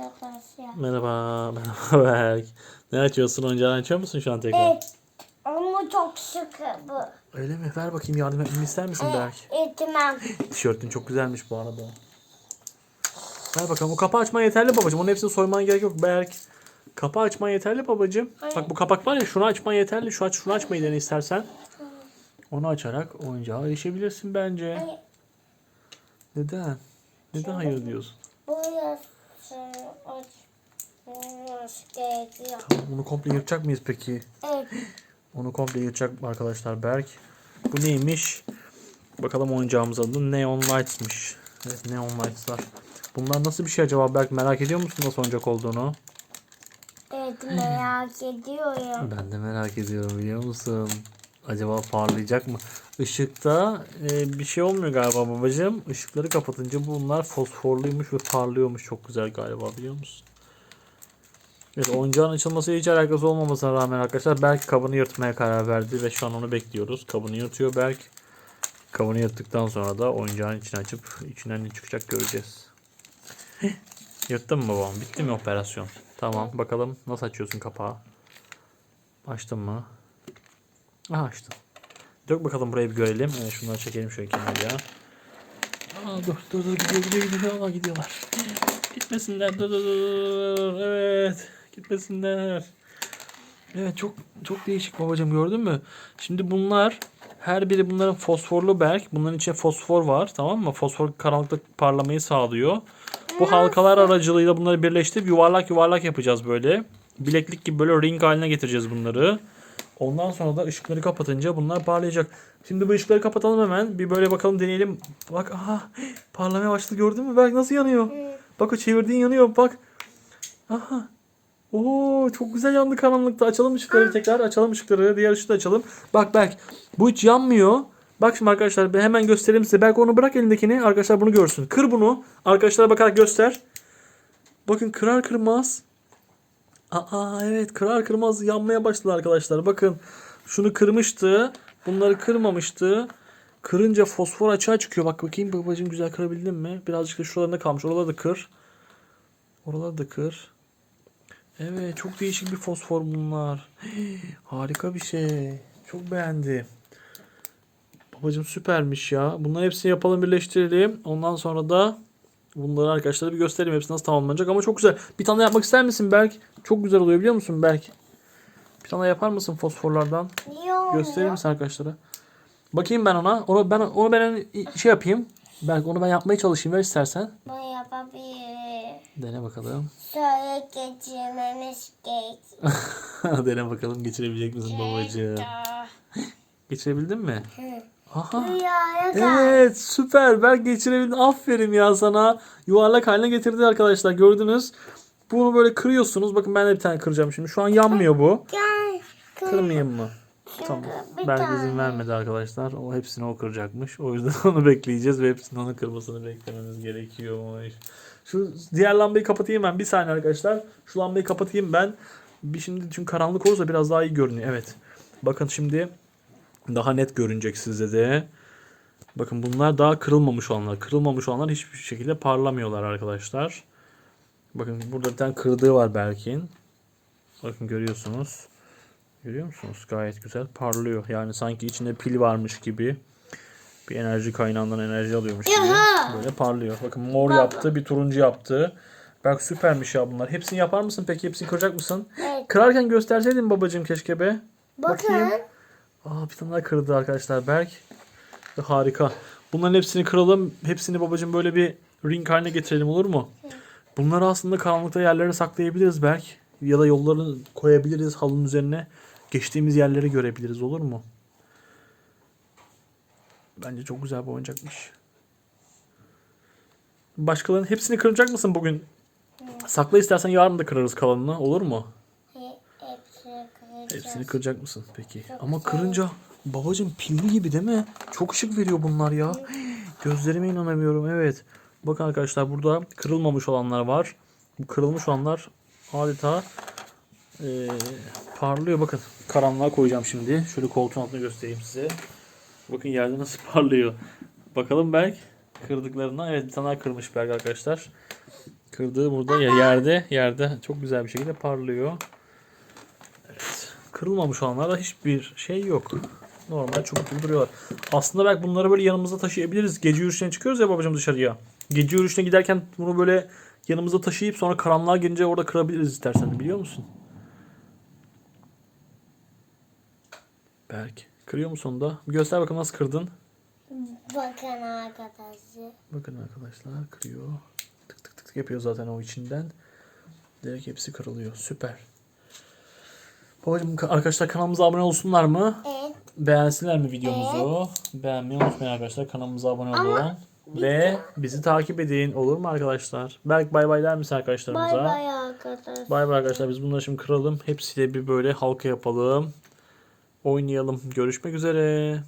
arkadaşlar. Merhaba, merhaba Berk. Ne açıyorsun? Oyuncağını açıyor musun şu an tekrar? Evet. Ama çok sıkı bu. Öyle mi? Ver bakayım yardım etmemi ister misin Berk? Etmem. Tişörtün çok güzelmiş bu arada. Ver bakalım. O kapağı açman yeterli babacığım. Onun hepsini soyman gerek yok Berk. Kapağı açman yeterli babacığım. Bak bu kapak var ya şunu açman yeterli. Şu aç, şunu açmayı dene istersen. Onu açarak oyuncağa erişebilirsin bence. Hayır. Neden? Neden hayır diyorsun? Burası gerekiyor. Bunu komple yırtacak mıyız peki? Evet. Onu komple yırtacak arkadaşlar Berk? Bu neymiş? Bakalım oyuncağımız adı Neon Lights'mış. Evet Neon Lights'lar. Bunlar nasıl bir şey acaba Berk? Merak ediyor musun nasıl oyuncak olduğunu? Evet merak ediyorum. Ben de merak ediyorum biliyor musun? Acaba parlayacak mı? Işıkta e, bir şey olmuyor galiba babacığım. Işıkları kapatınca bunlar fosforluymuş ve parlıyormuş. Çok güzel galiba biliyor musun? Evet oyuncağın açılması hiç alakası olmamasına rağmen arkadaşlar Berk kabını yırtmaya karar verdi ve şu an onu bekliyoruz. Kabını yırtıyor Berk. Kabını yırttıktan sonra da oyuncağın içini açıp içinden ne çıkacak göreceğiz. Yırttın mı babam? Bitti mi operasyon? Tamam bakalım nasıl açıyorsun kapağı? Açtın mı? Aha açtın. Dök bakalım burayı bir görelim. Evet, şunları çekelim şöyle kenarıya. Aa, dur dur dur gidiyor gidiyor gidiyor. Aa, gidiyorlar. Gitmesinler. Dur dur dur. Evet. Gitmesinler. Evet çok çok değişik babacığım gördün mü? Şimdi bunlar her biri bunların fosforlu berk. Bunların içinde fosfor var tamam mı? Fosfor karanlıkta parlamayı sağlıyor. Bu halkalar aracılığıyla bunları birleştirip yuvarlak yuvarlak yapacağız böyle. Bileklik gibi böyle ring haline getireceğiz bunları. Ondan sonra da ışıkları kapatınca bunlar parlayacak. Şimdi bu ışıkları kapatalım hemen. Bir böyle bakalım deneyelim. Bak aha parlamaya başladı gördün mü? Berk nasıl yanıyor? Bak o çevirdiğin yanıyor bak. Aha. Oo çok güzel yandı karanlıkta. Açalım ışıkları tekrar. Açalım ışıkları. Diğer ışığı da açalım. Bak Berk bu hiç yanmıyor. Bak şimdi arkadaşlar ben hemen göstereyim size. Berk onu bırak elindekini. Arkadaşlar bunu görsün. Kır bunu. Arkadaşlara bakarak göster. Bakın kırar kırmaz. Aa evet kırar kırmaz yanmaya başladı arkadaşlar. Bakın şunu kırmıştı. Bunları kırmamıştı. Kırınca fosfor açığa çıkıyor. Bak bakayım babacığım güzel kırabildin mi? Birazcık da şuralarında kalmış. Oraları da kır. Oraları da kır. Evet çok değişik bir fosfor bunlar. Harika bir şey. Çok beğendim. Babacığım süpermiş ya. Bunların hepsini yapalım birleştirelim. Ondan sonra da bunları arkadaşlara bir göstereyim. Hepsi nasıl tamamlanacak ama çok güzel. Bir tane yapmak ister misin Berk? Çok güzel oluyor biliyor musun Berk? Bir tane yapar mısın fosforlardan? Niye olmuyor? Göstereyim misin arkadaşlara? Bakayım ben ona. Onu ben onu ben şey yapayım. Belki onu ben yapmaya çalışayım ver istersen. Bu yapabilir. Dene bakalım. Şöyle geçirmemiz gerekiyor. Dene bakalım geçirebilecek misin babacığım? Geçirebildin mi? Aha. Rüyaya kal. Evet süper Berk geçirebildin. Aferin ya sana. Yuvarlak haline getirdi arkadaşlar gördünüz. Bunu böyle kırıyorsunuz. Bakın ben de bir tane kıracağım şimdi. Şu an yanmıyor bu. Gel. kır. Kırmayayım mı? Tamam. bir Berk tane. izin vermedi arkadaşlar. O hepsini o kıracakmış. O yüzden onu bekleyeceğiz ve hepsini onun kırmasını beklememiz gerekiyormuş. Şu diğer lambayı kapatayım ben. Bir saniye arkadaşlar. Şu lambayı kapatayım ben. Bir şimdi çünkü karanlık olursa biraz daha iyi görünüyor. Evet. Bakın şimdi daha net görünecek size de. Bakın bunlar daha kırılmamış olanlar. Kırılmamış olanlar hiçbir şekilde parlamıyorlar arkadaşlar. Bakın burada bir tane kırdığı var Berk'in. Bakın görüyorsunuz. Görüyor musunuz? Gayet güzel parlıyor. Yani sanki içinde pil varmış gibi. Bir enerji kaynağından enerji alıyormuş gibi. Böyle parlıyor. Bakın mor yaptı, bir turuncu yaptı. Bak süpermiş ya bunlar. Hepsini yapar mısın peki? Hepsini kıracak mısın? Evet. Kırarken gösterseydin babacığım keşke be. Bakın. Bakayım. Aa bir tane daha kırdı arkadaşlar Berk. Harika. Bunların hepsini kıralım. Hepsini babacığım böyle bir ring haline getirelim olur mu? Bunları aslında karanlıkta yerlere saklayabiliriz Berk. Ya da yollarını koyabiliriz halının üzerine. Geçtiğimiz yerleri görebiliriz olur mu? Bence çok güzel bir oyuncakmış. Başkalarının hepsini kıracak mısın bugün? Sakla istersen yarın da kırarız kalanını olur mu? He- Hepsini. Hepsini kıracak mısın peki? Ama kırınca babacım pilli gibi değil mi? Çok ışık veriyor bunlar ya. Gözlerime inanamıyorum evet. Bakın arkadaşlar burada kırılmamış olanlar var. Bu kırılmış olanlar adeta eee, parlıyor. Bakın karanlığa koyacağım şimdi. Şöyle koltuğun altına göstereyim size. Bakın yerde nasıl parlıyor. Bakalım Berk kırdıklarından. Evet bir tane kırmış Berk arkadaşlar. Kırdığı burada yerde yerde çok güzel bir şekilde parlıyor. Evet. Kırılmamış olanlarda hiçbir şey yok. Normal çubuk gibi duruyorlar. Aslında belki bunları böyle yanımızda taşıyabiliriz. Gece yürüyüşüne çıkıyoruz ya babacığım dışarıya. Gece yürüyüşüne giderken bunu böyle yanımızda taşıyıp sonra karanlığa gelince orada kırabiliriz istersen biliyor musun? Berk. Kırıyor musun da? Bir göster bakalım nasıl kırdın. Bakın arkadaşlar. Bakın arkadaşlar kırıyor. Tık tık tık tık yapıyor zaten o içinden. Direkt hepsi kırılıyor. Süper. Babacım arkadaşlar kanalımıza abone olsunlar mı? Evet. Beğensinler mi videomuzu? Beğenmeyi unutmayın arkadaşlar. Kanalımıza abone olun. Ve bizi takip edin. Olur mu arkadaşlar? Berk bay bay der misin arkadaşlarımıza? Bay bay arkadaşlar. Bay bay arkadaşlar. Biz bunları şimdi kıralım. Hepsiyle bir böyle halka yapalım. Oynayalım. Görüşmek üzere.